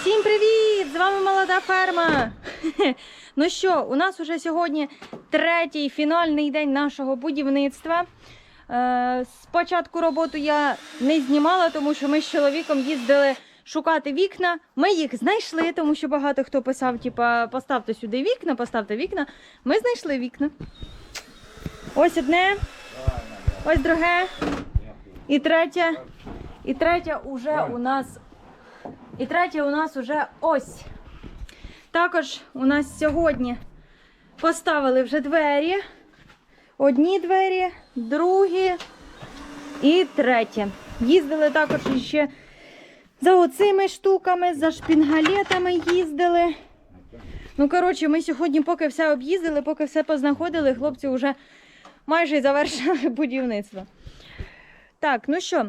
Всім привіт! З вами молода ферма. Ну що, у нас уже сьогодні третій фінальний день нашого будівництва. Е, Спочатку роботу я не знімала, тому що ми з чоловіком їздили шукати вікна. Ми їх знайшли, тому що багато хто писав, типа, поставте сюди вікна, поставте вікна. Ми знайшли вікна. Ось одне, ось друге. І третє. І третє уже у нас і третє у нас уже ось. Також у нас сьогодні поставили вже двері. Одні двері, другі і третє. Їздили також ще за оцими штуками, за шпінгалетами їздили. Ну, коротше, ми сьогодні, поки все об'їздили, поки все познаходили, хлопці вже майже завершили будівництво. Так, ну що,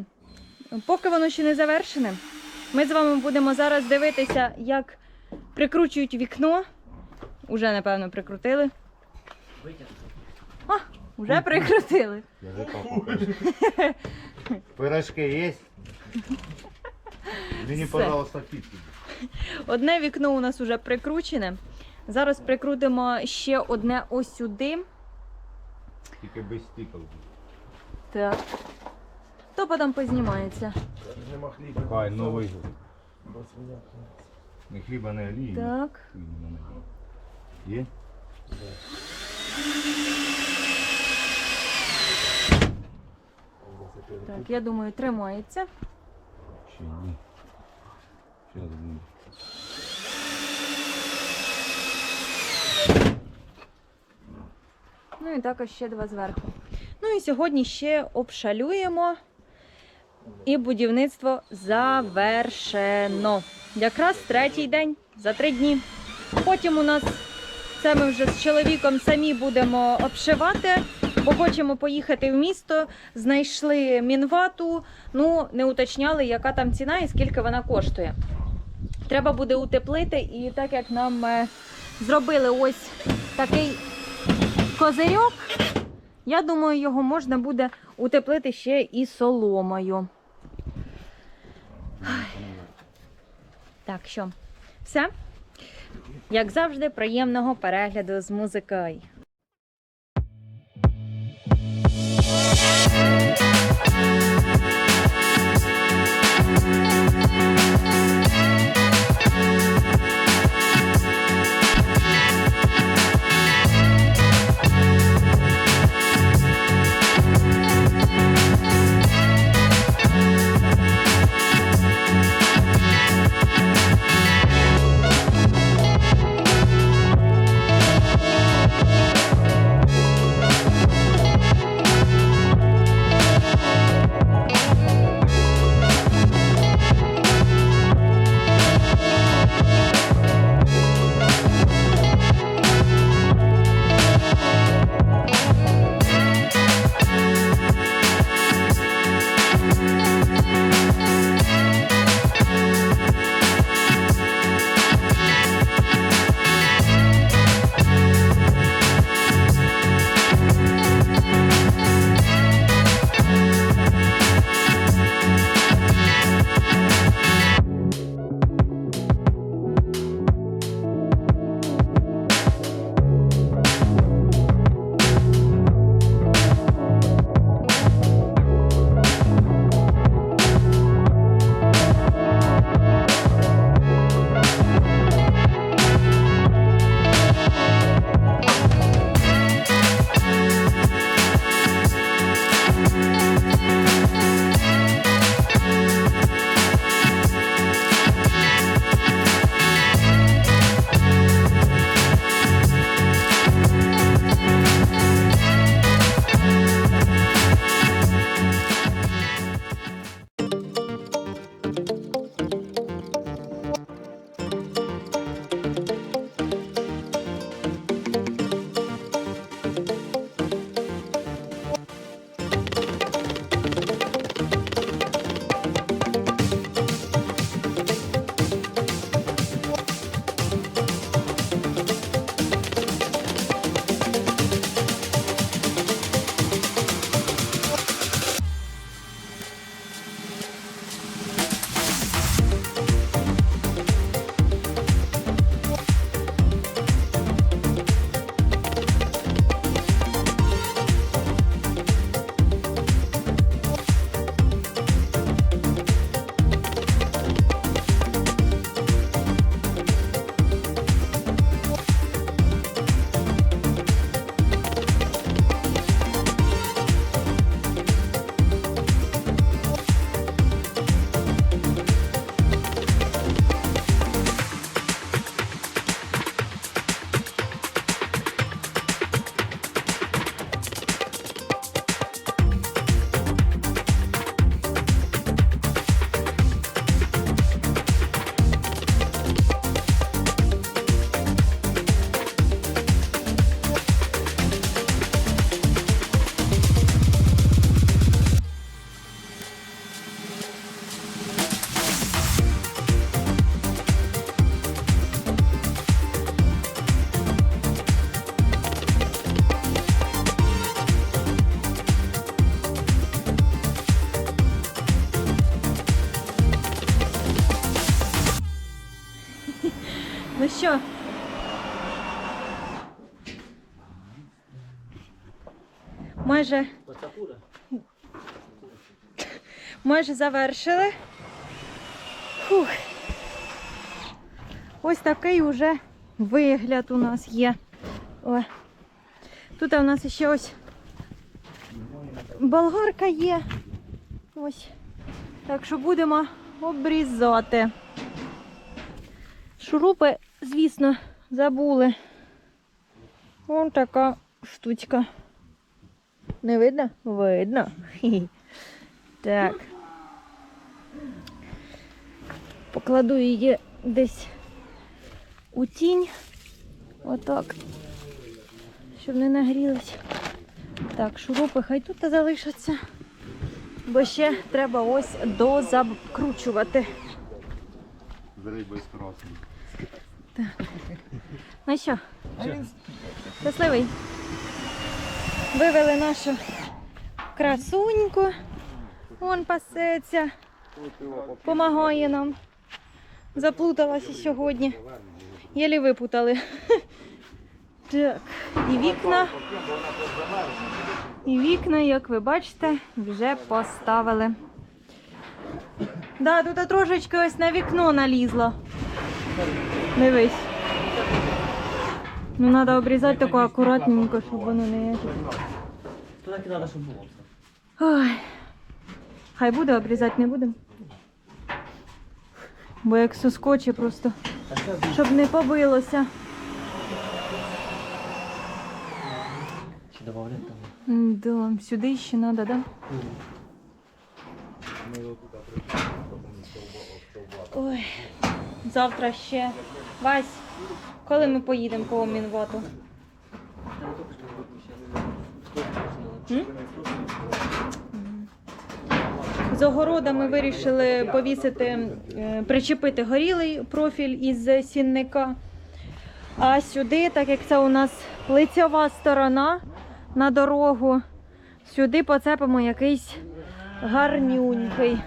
поки воно ще не завершене, ми з вами будемо зараз дивитися, як прикручують вікно. Уже, напевно, прикрутили. А, вже прикрутили. Пирожки? Извини, Все. пожалуйста, пиццу. Одне вікно у нас вже прикручене. Зараз прикрутимо ще одне ось сюди. Тільки без стиков. Так. То потім познімається. Нема хліба. Хай новий. Не хліба, не олії. Так. Є? Так, я думаю, тримається. Ще ні. Зараз буде. Ну і також ще два зверху. Ну і сьогодні ще обшалюємо. І будівництво завершено. Якраз третій день за три дні. Потім у нас це ми вже з чоловіком самі будемо обшивати, бо хочемо поїхати в місто. Знайшли мінвату, ну не уточняли, яка там ціна і скільки вона коштує. Треба буде утеплити, і так як нам е, зробили ось такий козирьок. Я думаю, його можна буде утеплити ще і соломою. Так, що, все? Як завжди, приємного перегляду з музикою. Що? Майже, майже завершили. Фух. Ось такий уже вигляд у нас є. О. Тут у нас ще ось болгарка є. Ось. Так що будемо обрізати. Шурупи, звісно, забули. Вон така штучка. Не видно? Видно. Так. Покладу її десь у тінь. Отак. Щоб не нагрілись. Так, шурупи хай тут залишаться. Бо ще треба ось дозакручувати. З рибою з красом. Ну що, щасливий. Вивели нашу красуньку. Вон пасеться. Помагає нам. Заплуталася сьогодні. Єлі випутали. Так, і вікна. І вікна, як ви бачите, вже поставили. Да, тут трошечки ось на вікно налізло. Дивись. Ну, треба обрізати тако акуратненько, щоб воно не. То так і треба, щоб було все. Ой. Хай буде, обрізати не будемо. Бо як соскоче просто, щоб не побилося. Чи додавати там? Да, сюди ще треба, да? Ой, завтра ще. Вась, коли ми поїдемо по Мінвату? М? З огорода ми вирішили повісити, е, причепити горілий профіль із сінника. А сюди, так як це у нас лицьова сторона на дорогу, сюди поцепимо якийсь гарнюнький.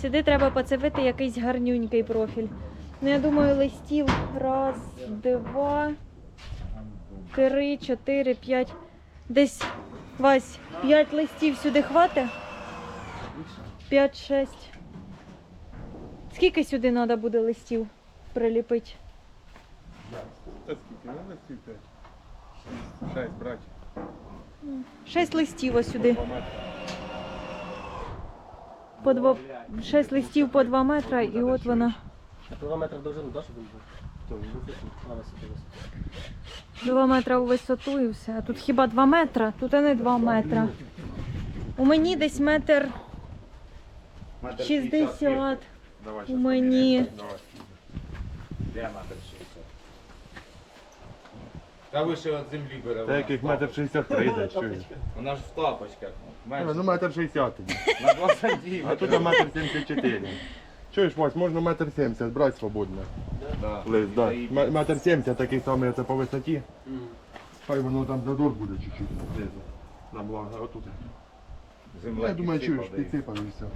Сюди треба поцепити якийсь гарнюнький профіль. Ну, я думаю, листів раз, два, три, чотири, п'ять. Десь Вась, п'ять листів сюди хватить? П'ять, шесть. Скільки сюди треба буде листів приліпити? Та скільки? Ну, ці п'ять. Шесть, брать. Шесть листів ось сюди. По два... Шесть листів по два метри, і от вона. А то 2 метри довжину, да, щоб він був? То, він. Два метри у висоту і все. А тут хіба два метри? Тут і не два метри. У мені десь метр Метр шістдесят. Давай, У мені. Давай. Де метр 60? Та вище від землі бере. Та вона яких метр тапочках. 63, да, чуєш? Вона ж в тапочках. Менше. Ну, метр 60. На 2 А тут метр 74. Чуєш, Вась, можна метр 70, брати свободно. Да. Лист, да. М- Метр 70, такий самий це по висоті. Хай воно там задор буде чуть-чуть знизу. На благо, отут. Земля Я думаю, чуєш, підсипала і- підсипали і все.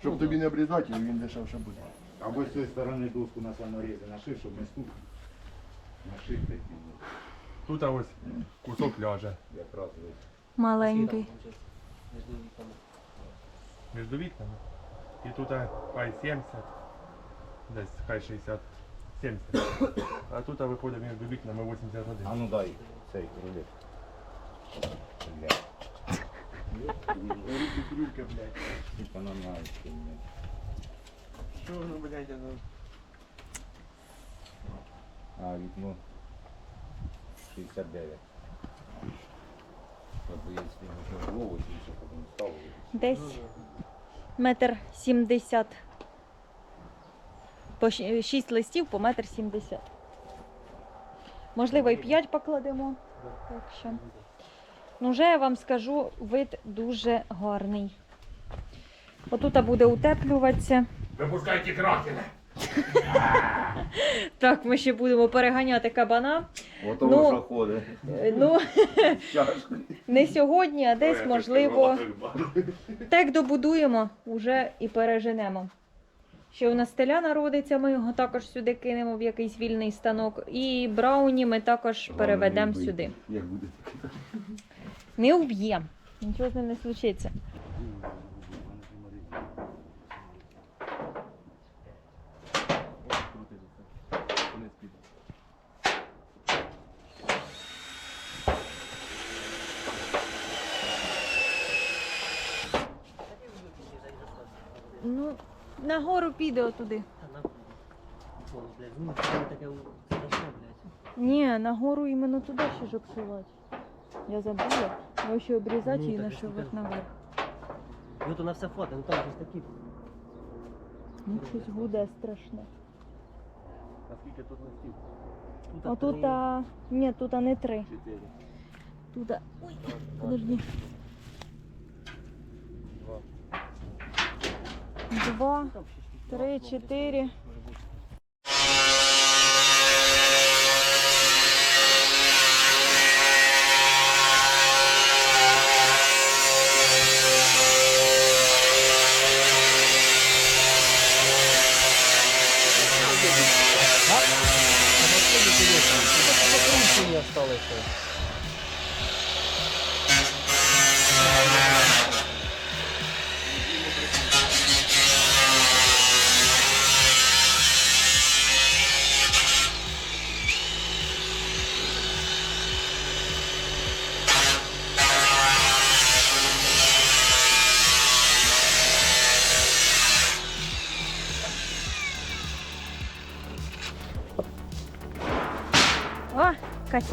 Щоб тобі не обрізати, і він дешевше буде. Або з цієї сторони доску на саморізи нашив, щоб не стук. Нашив такий. Тут а ось кусок ляже. Якраз ось. Маленький. Між вікнами? Між вікнами. І тут а, хай 70. Десь хай 60. 70. А тут а, виходить між вікнами 81. А ну дай цей рулет. Блядь. Руки, блядь. Типа на навички, блядь. Що воно, блядь, ну? А вікно 69. Тобто, якщо не голову, то потім ставили. Десь метр сімдесят. По шість листів по метр сімдесят. Можливо, і п'ять покладемо. Так що. Ну, вже я вам скажу, вид дуже гарний. Отут буде утеплюватися. Випускайте кракена! Так, ми ще будемо переганяти кабана. Ото Ну, вже ходить. Е, Ну, не сьогодні, а десь, можливо, так добудуємо уже і переженемо. Ще у нас теля народиться, ми його також сюди кинемо в якийсь вільний станок. І брауні ми також переведемо сюди. Як буде? Не уб'ємо. Нічого з ним не случиться. Вниз піде. Ну, нагору піде отуди. Та нахуй. О, блядь, ну це таке страшне, блядь. Ні, нагору іменно туди ще ж обшивати. Я забула. Його ще обрізати Ну, і нашивати наверх. І от на все фото, ну там щось такі. Ну, щось гуде страшне. А скільки тут листів? Тут А тут, а... ні, тут а не три. Чотири. Тут, а... ой, подожди. Два. Два, Три, чотири.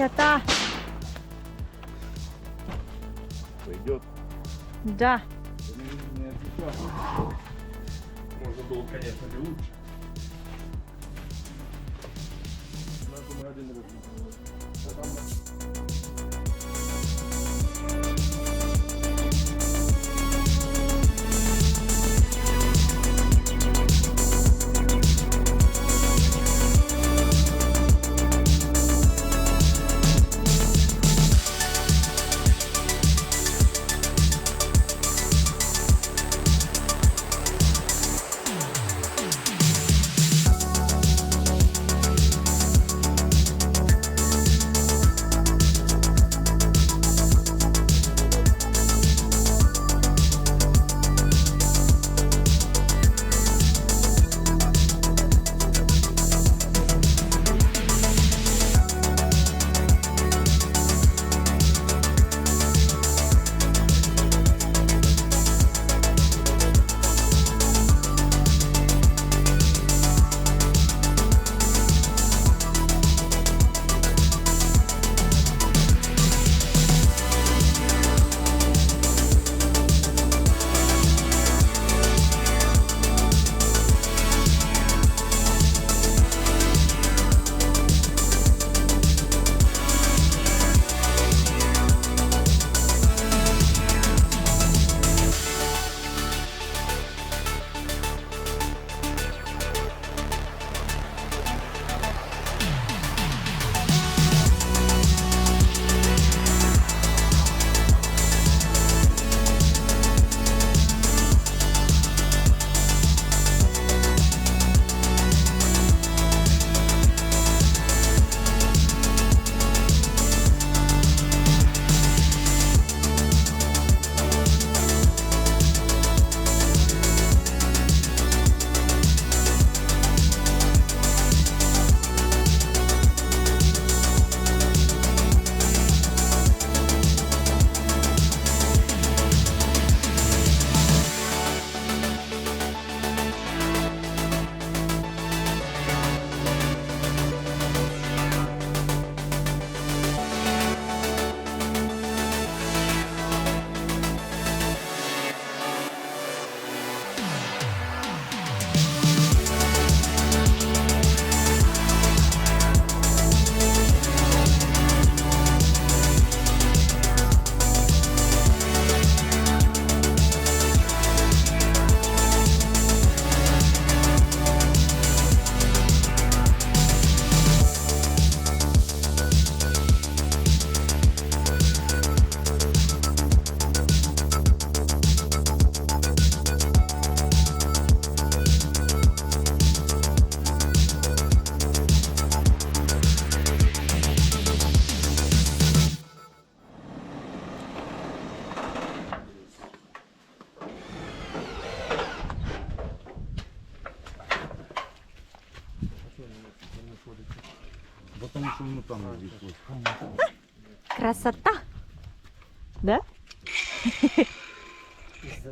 Косята. Пойдет. Да. Можно было, конечно, и лучше. Я думаю, один раз.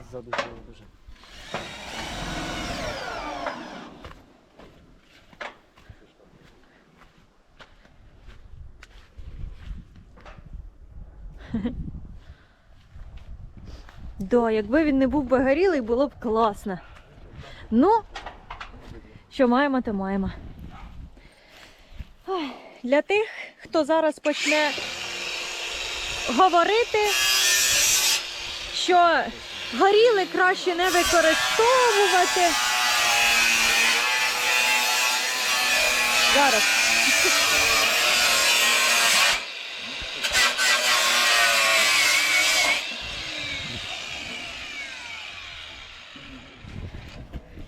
І ззаду дуже. Да, якби він не був би горілий, було б класно. Ну, що маємо, то маємо. Для тих, хто зараз почне говорити, що горіли краще не використовувати. Зараз.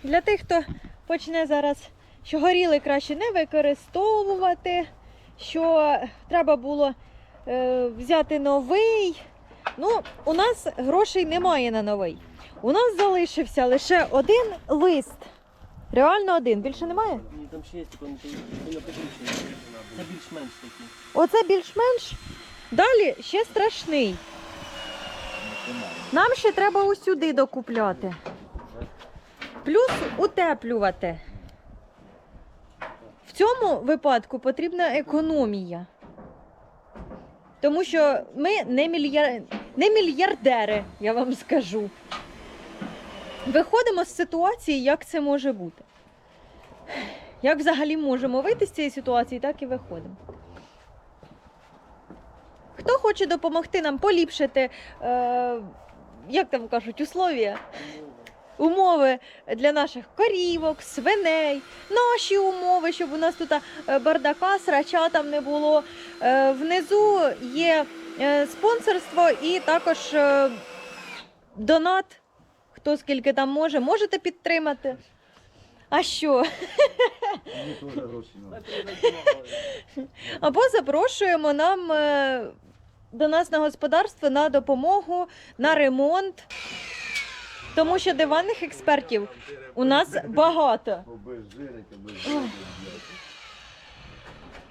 Для тих, хто почне зараз, що горіли краще не використовувати, що треба було е, взяти новий. Ну, у нас грошей немає на новий. У нас залишився лише один лист. Реально один. Більше немає? Ні, там ще є, напишемо, що це більш-менш такі. Оце більш-менш. Далі ще страшний. Нам ще треба усюди докупляти. Плюс утеплювати. В цьому випадку потрібна економія. Тому що ми не, мільяр... не мільярдери, я вам скажу. Виходимо з ситуації, як це може бути. Як взагалі можемо вийти з цієї ситуації, так і виходимо. Хто хоче допомогти нам поліпшити, е, як там кажуть, условия, умови для наших корівок, свиней, наші умови, щоб у нас тут е, бардака, срача там не було. Е, внизу є е, спонсорство і також донат. Хто скільки там може, можете підтримати. А що? Або запрошуємо нам до нас на господарство на допомогу, на ремонт. Тому що диванних експертів у нас багато.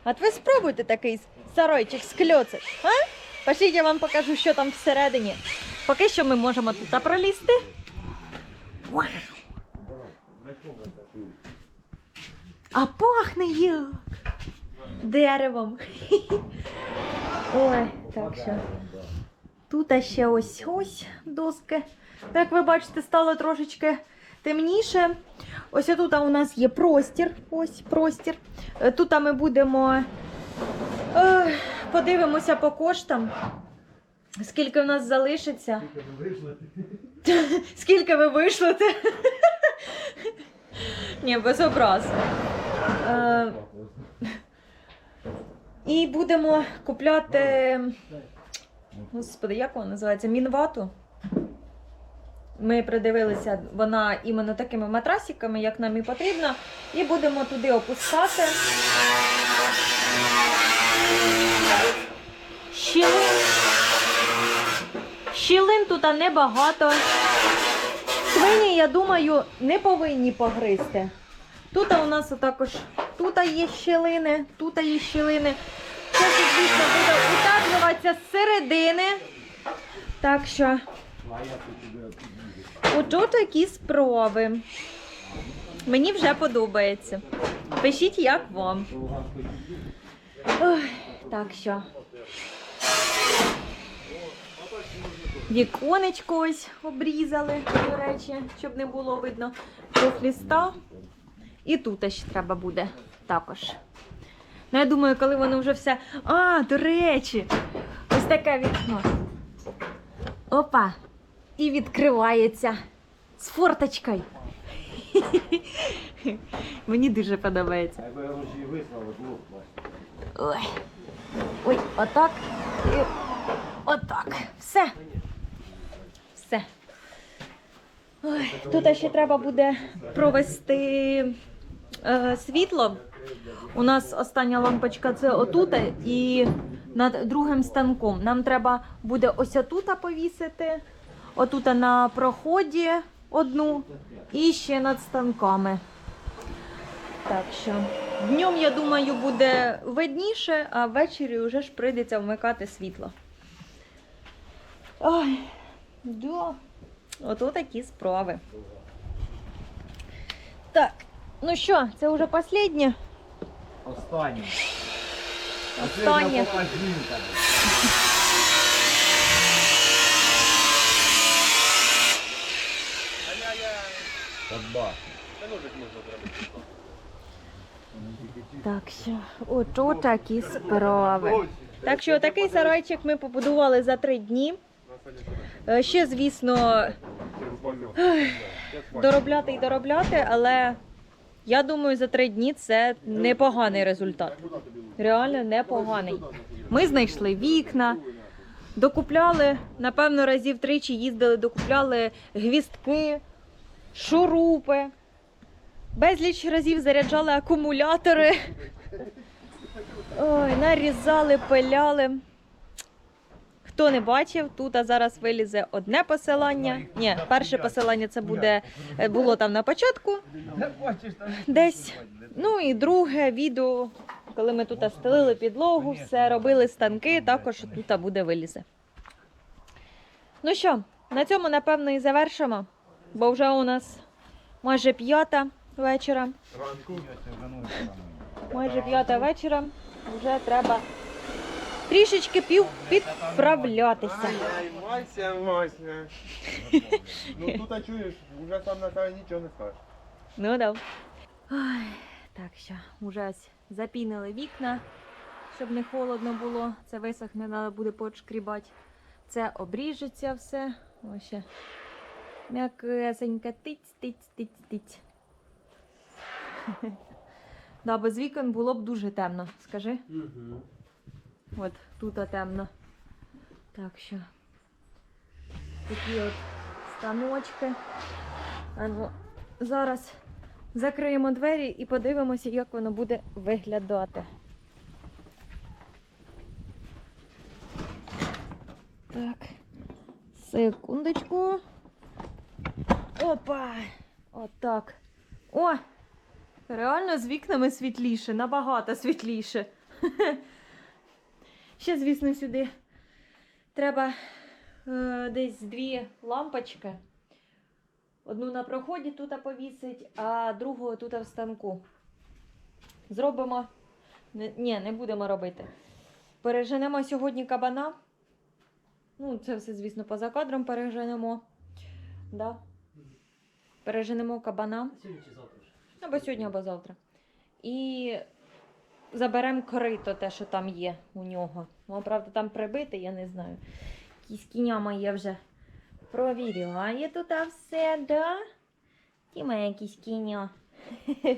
От ви спробуйте такий саройчик скльоцик, а? Пошліть, я вам покажу, що там всередині. Поки що ми можемо тут пролізти. А пахне як деревом. Ой, так що. Тут ще ось ось доски. Як ви бачите, стало трошечки темніше. Ось тут у нас є простір. Ось простір. Е, Тут ми будемо е, подивимося по коштам. Скільки в нас залишиться? Скільки ви вийшлете? Ні, без образ. Е, і будемо купляти. Господи, як вона називається? Мінвату. Ми придивилися, вона іменно такими матрасиками, як нам і потрібно, і будемо туди опускати. Щілин. Щілин тут небагато. Свині, я думаю, не повинні погризти. Тут у нас також тут є щілини, тут є щілини. Це, звісно, буде утеплюватися з середини. Так що. Ото такі справи. Мені вже подобається. Пишіть, як вам. Ой, так що. Віконечко ось обрізали, до речі, щоб не було видно профліста. І тут ще треба буде також. Ну, я думаю, коли воно вже все. А, до речі, ось таке вікно. Опа. І відкривається з форточкою. Мені дуже подобається. Ой. Ой, отак. І отак. Все. Все. Ой, тут ще треба буде провести е, світло. У нас остання лампочка це отут і над другим станком. Нам треба буде ось отут повісити, отут на проході одну і ще над станками. Так що Днем, я думаю, буде видніше, а ввечері вже ж прийдеться вмикати світло. Ой, да. Ото такі справи. Так, ну що, це вже останнє? Останнє. Останнє. Так що, ото такі справи. Так що такий сарайчик ми побудували за три дні. Е, Ще, звісно, доробляти і доробляти, але я думаю, за три дні це непоганий результат. Реально непоганий. Ми знайшли вікна, докупляли, напевно, разів тричі їздили, докупляли гвістки, шурупи. Безліч разів заряджали акумулятори. Ой, нарізали, пиляли. Хто не бачив, тут а зараз вилізе одне посилання. Ні, перше посилання це буде е, було там на початку. Десь. Ну і друге відео, коли ми тут стелили підлогу, все робили станки, також тут буде вилізе. Ну що, на цьому напевно і завершимо, бо вже у нас майже п'ята вечора. Ранку. Майже п'ята вечора. Вже треба трішечки пів підправлятися. Ай, Мася, Мася. Ну тут а чуєш, вже сам на себе нічого не скажеш. Ну да. Ой, так що, вже ось запінили вікна, щоб не холодно було. Це висохне, треба буде подшкрібати. Це обріжеться все. Ось ще м'якесеньке тиць, тиць, тиць, тиць. Да, без вікон було б дуже темно, скажи. Угу. От тут темно. Так що такі от станочки. А ну, зараз закриємо двері і подивимося, як воно буде виглядати. Так, секундочку. Опа! Отак. О! Реально з вікнами світліше, набагато світліше. Ще, звісно, сюди треба е, десь дві лампочки. Одну на проході тут повісить, а другу тут в станку. Зробимо. Ні, не будемо робити. Переженемо сьогодні кабана. Ну, це все, звісно, поза кадром переженемо. Да. Переженемо кабана. Сьогодні чи завтра? Або сьогодні, або завтра. І заберемо корито, те, що там є у нього. Воно, правда, там прибите, я не знаю. Якісь кіня моє вже провіряє тут все, да? Ті має якісь кіня.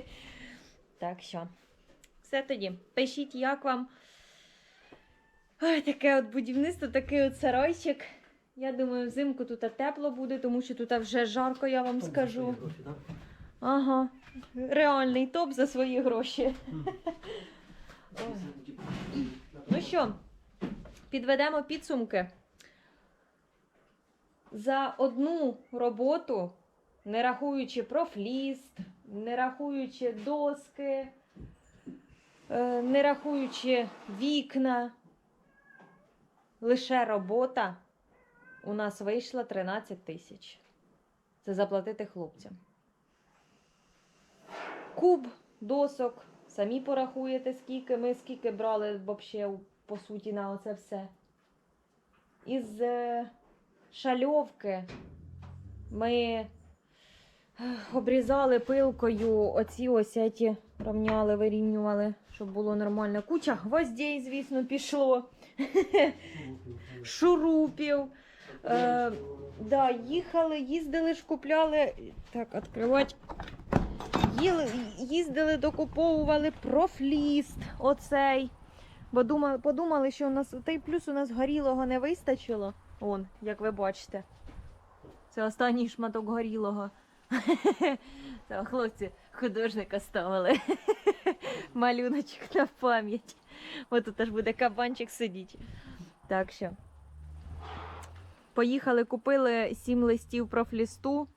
Так що, все тоді. Пишіть, як вам. Ой, таке от будівництво, такий от сарайчик. Я думаю, взимку тут тепло буде, тому що тут вже жарко, я вам скажу. Ага. Реальний топ за свої гроші. Ну що, підведемо підсумки. За одну роботу, не рахуючи профліст, не рахуючи доски, е, не рахуючи вікна, лише робота у нас вийшла 13 тисяч. Це заплатити хлопцям. Куб досок. Самі порахуєте, скільки ми скільки брали взагалі, по суті, на оце все. Із е, шальовки ми обрізали пилкою оці ось ці вирівнювали, щоб було нормально. Куча гвоздей, звісно, пішло. Шурупів. Е, да, їхали, їздили ж купляли. Так, відкривати. Їли, їздили, докуповували профліст оцей. Бо думали, подумали, що у нас той плюс у нас горілого не вистачило. Он, як ви бачите. Це останній шматок горілого. Це хлопці художника ставили. Малюночок на пам'ять. Ось тут аж буде кабанчик сидіти. Так що. Поїхали, купили сім листів профлісту.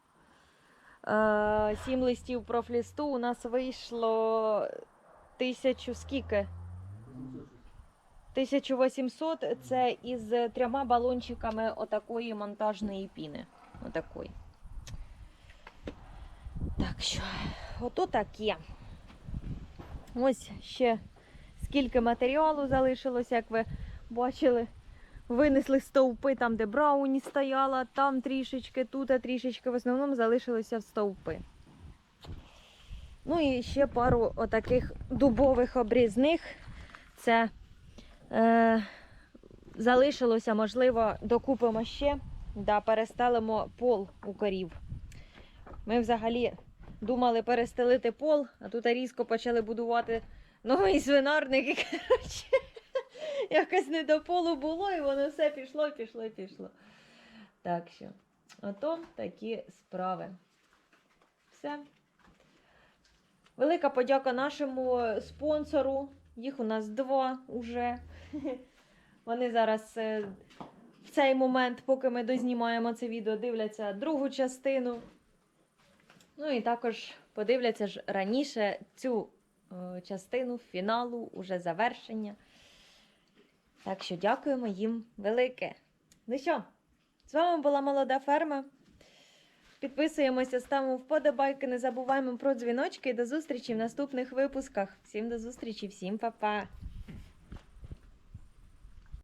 Е, Сім листів профлісту у нас вийшло тисячу скільки? 1800 це із трьома балончиками отакої монтажної піни. Отакої. Так що, ото таке. Ось ще скільки матеріалу залишилось, як ви бачили. Винесли стовпи там, де Брауні стояла, там трішечки, тут трішечки. В основному залишилося в стовпи. Ну і ще пару отаких дубових обрізних. Це е, залишилося, можливо, докупимо ще, да, перестелимо пол у корів. Ми взагалі думали перестелити пол, а тут різко почали будувати новий свинарник. І, коротше, якось не до полу було, і воно все пішло, пішло, пішло. Так що, ото такі справи. Все. Велика подяка нашому спонсору. Їх у нас два уже. Вони зараз е, в цей момент, поки ми дознімаємо це відео, дивляться другу частину. Ну і також подивляться ж раніше цю е, частину фіналу, уже завершення. Так що дякуємо їм велике. Ну що, з вами була молода ферма. Підписуємося, ставимо вподобайки, не забуваємо про дзвіночки і до зустрічі в наступних випусках. Всім до зустрічі, всім па-па!